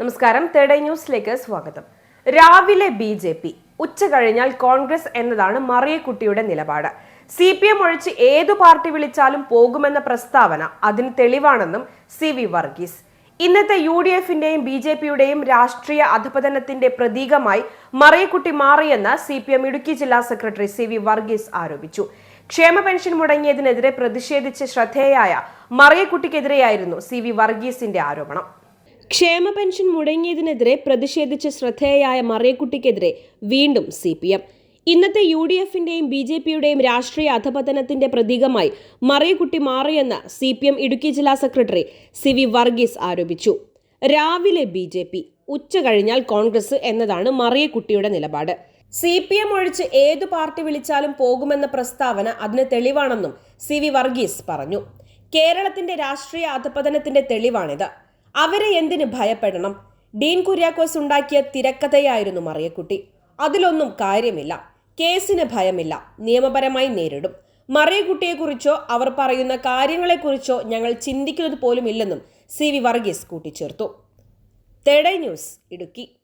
നമസ്കാരം. തേർഡ് ന്യൂസിലേക്ക് സ്വാഗതം. രാവിലെ ബി ജെ പി ഉച്ച കഴിഞ്ഞാൽ കോൺഗ്രസ് എന്നതാണ് മറിയക്കുട്ടിയുടെ നിലപാട്. സി പി എം ഒഴിച്ച് ഏതു പാർട്ടി വിളിച്ചാലും പോകുമെന്ന പ്രസ്താവന അതിന് തെളിവാണെന്നും സി വി വർഗീസ്. ഇന്നത്തെ യു ഡി എഫിന്റെയും ബി ജെ പിയുടെയും രാഷ്ട്രീയ അധപതനത്തിന്റെ പ്രതീകമായി മറിയക്കുട്ടി മാറിയെന്ന് സി പി എം ഇടുക്കി ജില്ലാ സെക്രട്ടറി സി വി വർഗീസ് ആരോപിച്ചു. ക്ഷേമ പെൻഷൻ മുടങ്ങിയതിനെതിരെ പ്രതിഷേധിച്ച് ശ്രദ്ധേയായ മറിയക്കുട്ടിക്കെതിരെയായിരുന്നു സി വി വർഗീസിന്റെ ആരോപണം. ക്ഷേമ പെൻഷൻ മുടങ്ങിയതിനെതിരെ പ്രതിഷേധിച്ച് ശ്രദ്ധേയായ മറിയക്കുട്ടിക്കെതിരെ വീണ്ടും സി പി എം ഇന്നത്തെ യു ഡി എഫിന്റെയും ബി ജെ പിയുടെയും രാഷ്ട്രീയ അധപതനത്തിന്റെ പ്രതീകമായി മറിയക്കുട്ടി മാറിയെന്ന് സി പി എം ഇടുക്കി ജില്ലാ സെക്രട്ടറി സി വി വർഗീസ് ആരോപിച്ചു. രാവിലെ ബി ജെ പി ഉച്ച കഴിഞ്ഞാൽ കോൺഗ്രസ് എന്നതാണ് മറിയക്കുട്ടിയുടെ നിലപാട്. സി പി എം ഒഴിച്ച് ഏതു പാർട്ടി വിളിച്ചാലും പോകുമെന്ന പ്രസ്താവന അതിന് തെളിവാണെന്നും സി വി വർഗീസ് പറഞ്ഞു. കേരളത്തിന്റെ രാഷ്ട്രീയ അധപതനത്തിന്റെ തെളിവാണിത്. അവരെ എന്തിന് ഭയപ്പെടണം? ഡീൻ കുര്യാക്കോസ് ഉണ്ടാക്കിയ തിരക്കഥയായിരുന്നു മറിയക്കുട്ടി. അതിലൊന്നും കാര്യമില്ല. കേസിന് ഭയമില്ല. നിയമപരമായി നേരിടും. മറിയക്കുട്ടിയെക്കുറിച്ചോ അവർ പറയുന്ന കാര്യങ്ങളെക്കുറിച്ചോ ഞങ്ങൾ ചിന്തിക്കുന്നത് പോലും ഇല്ലെന്നും സി വി വർഗീസ് കൂട്ടിച്ചേർത്തു. തേടൈ ന്യൂസ് ഇടുക്കി.